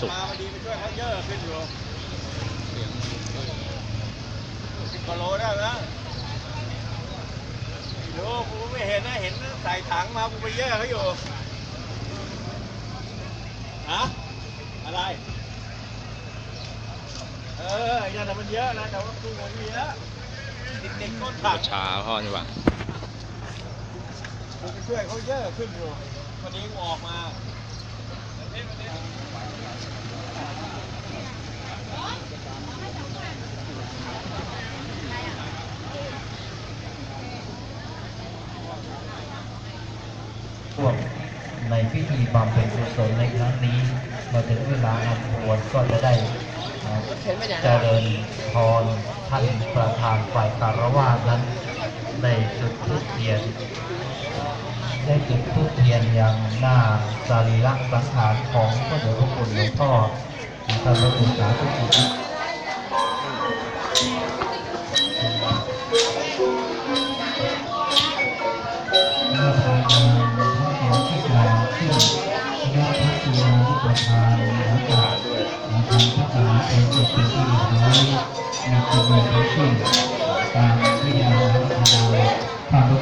แสนสุขออกมาพอดีไปช่วยเขาเยอะขึ้นอยู่สิบกว่าโลได้นะไม่รู้กูไม่เห็นนะ เห็นใส่ถังมากูไปเยอะเขาอยู่ฮะอะไร เออไอ้นั่นน่ะมันเยอะนะ แต่ว่ากูมันมีเยอะเด็กๆก้นถังช้าพ่อนี่หว่ากูไปช่วยเขาเยอะขึ้นอยู่วันนี้กูออกมา ร่วมในพิธีบำเพ็ญกุศลในครั้งนี้มาถึงเวลาอันควรก็จะได้เจริญพรท่านประธานฝ่ายคารวะนั้นได้จุดธูปเทียน ได้จุดธูปเทียนยังหน้าสรีระสังขารของพระเดชพระคุณหลวงพ่อท่านระคุณสาธุชนเมื่อภายในพระเจ้าที่กล่าวขึ้นยอดพระจุลานุปทานหลังจากอาคารพระกาเป็นเสร็จเป็นที่เรียบร้อยมีจำนวนทั้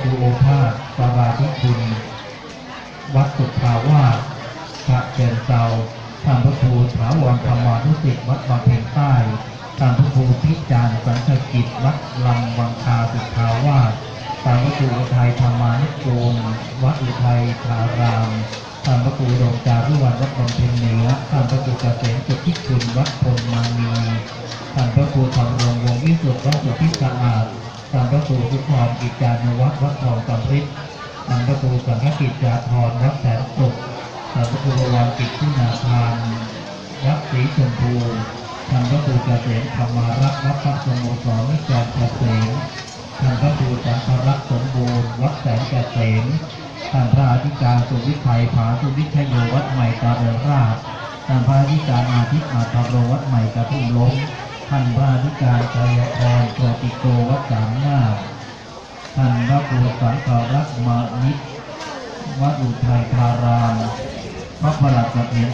ครูโอภาสปาราธิคุณ วัดสุภาวาสพระเจนเซาท่านพระครูถาวรธรรมานุสิตวัดบางเพ็งใต้ท่านพระครูพิจารณ์สังฆกิจวัดลำวังคาสุภาวาสท่านพระครูอุทัยธรรมานุโยมวัดอุทัยธารามท่านพระครูดงจารุวันวัดบางเพ็งเหนือท่านพระครูเกษมจุทิคุณวัดพลมานีท่านพระครูธรรมรงวงวิสุทธิ์วัดสุทธิสะอาด ท่านพระครูสุพรกิจจานุวัดวัดทองกำริษทางพระครูสังฆกิจจาธรวัดแสนสุขทางพระครูระวังกิจที่นาทานวัดศรีชมพูทางพระครูเกษมธรรมารักษ์วัดพระสมุทรสอนนิจรเกษมทางพระครูจันทรักษ์สมบูรณ์วัดแสนเกษมทางพระอธิการสุวิชัยผาสุวิชัยโยวัดใหม่ตาเริงราชทางพระอธิการอาทิตย์อาทาโรวัดใหม่กระทุ่มล้ม ท่านพระอธิการชัยพรโชติโกวัดสามนาท่านพระครูสังฆรักมานิตวัดอุทัยธารามพระประหลัดเสถียร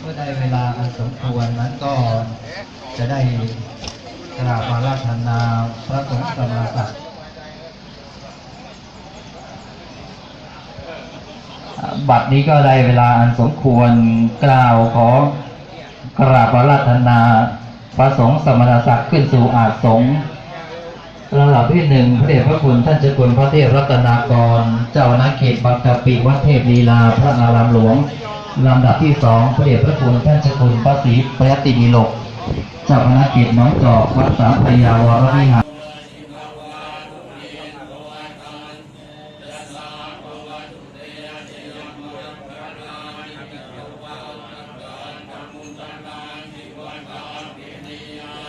เมื่อได้เวลาอันสมควรนั้นก็จะได้กราบมาราธนาพระสงฆ์กำลังศักดิ์ บัดนี้ก็ได้เวลาอันสมควรกล่าวขอกราบอาราธนาพระสงฆ์สมณศักดิ์ขึ้นสู่อาสงฆ์ลำดับที่หนึ่งพระเดชพระคุณท่านเจ้าคุณพระเทพรัตนากร เจ้าคณะเขตบางกะปิวัดเทพลีลาพระอารามหลวงลำดับที่สองพระเดชพระคุณท่านเจ้าคุณพระศรีประยติมีโลกเจ้าคณะเขตน้อยจอกวัดสามพยาวรวิหาร แ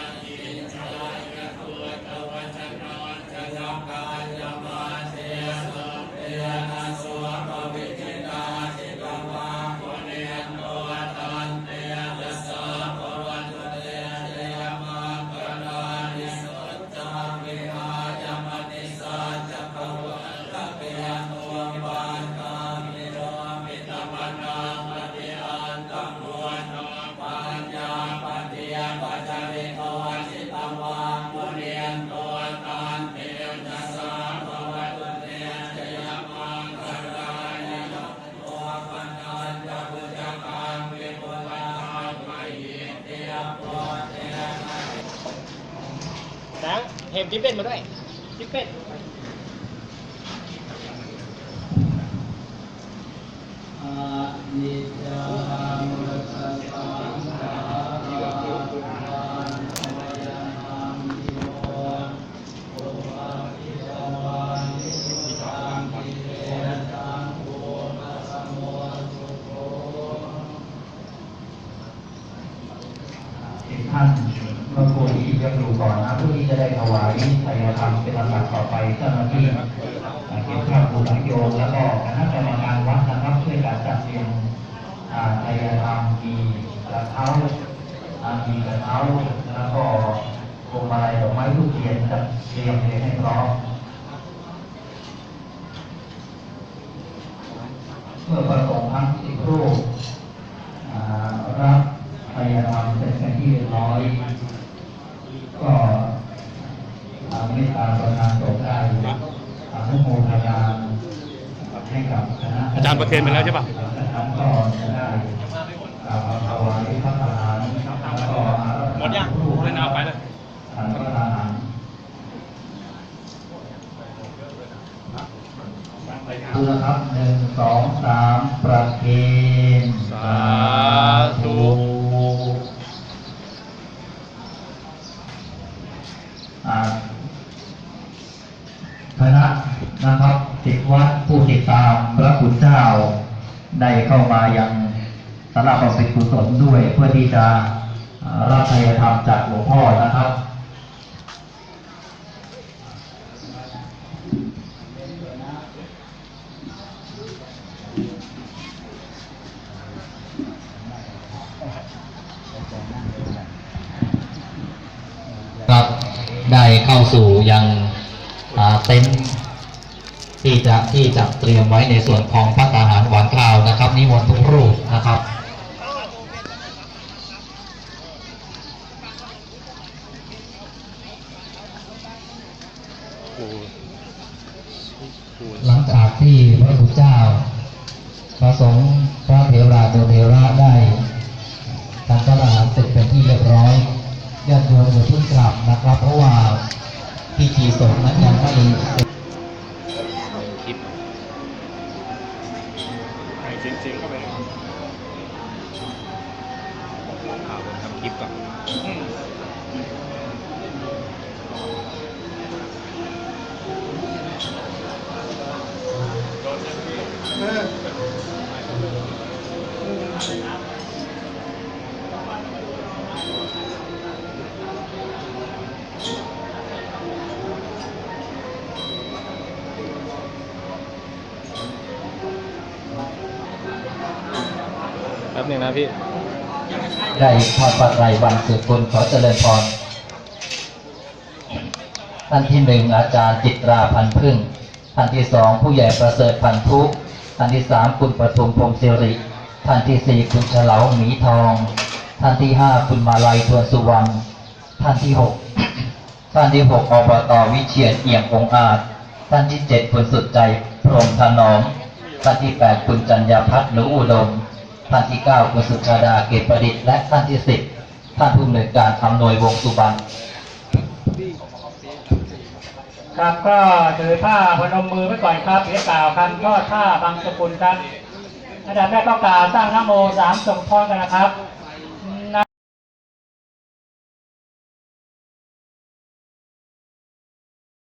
มทิปเป็ดมาด้วยทิปเป็ดท่านพระครูที่จะดูก่อนนะเพื่อที่จะได้ถวายไตรธรรมเป็นลำดับต่อไปเจ้าหน้าที่เกี่ยวกับผู้หลังโยมแล้วก็คณะกรรมการวัดนะครับช่วยกันจัดเตรียมอ่าไตรธรรมมีกระเท้ามีกระเท้าแล้วก็พวงมาลัยดอกไม้ทุกเทียนจัดเตรียมเรียงให้พร้อมเมื่อประสงค์ทั้งสิบรูปอ่ารับพยาธรรมเป็นเป็นที่เรียบร้อย ก็ อาเมตาประธานสงฆ์ได้อานุโมทนาให้กับคณะอาจารย์ประเคนไปแล้วใช่ปะจากนั้นก็จะได้กล่าถวายพระทหารแล้วก็อารัธหมดยังรูปไม่น่าเอาไปเลยขันพระทหารดูนะครับหนึ่งสองสามประเคนสาธุ อ่าคณะนะครับสิทธิวัดผู้ติดตามพระคุณเจ้า ได้ เข้ามายังสำหรับบำเพ็ญกุศลด้วย เพื่อที่จะรับพยธรรมจากหลวงพ่อนะครับครับได้เข้าสู่ยังอ่าเต็นท์ ที่จะที่จะเตรียมไว้ในส่วนของพระอาหารหวานข้าวนะครับนิมนต์ทุกรูปนะครับหลังจากที่พระพุทธเจ้าพระสงฆ์พระเถราโดเทระได้ทำพระอาหารเสร็จเป็นที่เรียบร้อยญาติโยมอย่าเพิ่งกลับนะครับ เพราะว่าพิธีสงฆ์นั้นยังไม่ ลิปให้จริงๆเข้าไปข่าวผมทำคลิปก่อน แป๊บหนึ่งนะพี่ ได้ทอดปัจไตรวันสืบคุณขอเจริญพรท่านที่หนึ่งอาจารย์จิตราพันพึ่งท่านที่สองผู้ใหญ่ประเสริฐพันธุ์ทุกท่านที่สามคุณประทุมพรหมสิริ ท่านที่สี่คุณเฉลาหมีทอง ท่านที่ห้าคุณมาลัยทวนสุวรรณ ท่านที่หกท่านที่หกอบตวิเชียรเอี่ยมองอาจ ท่านที่เจ็ดคุณสุดใจพรหมถนอมท่านที่แปดคุณจัญญาพัฒน์หรืออุดม ท่านที่เก้าคุณสุชาดาเกตประดิษฐ์และท่านที่สิบท่านผู้อำนวยการอำนวยวงสุบรรณครับก็ถือท่าพนมมือไว้ก่อนครับเสียกล่าวคำทอดท่าบางสกุลครับอาจารย์แม่ต้องกล่าวสร้างนโมสามจบพร้อมกันนะครับ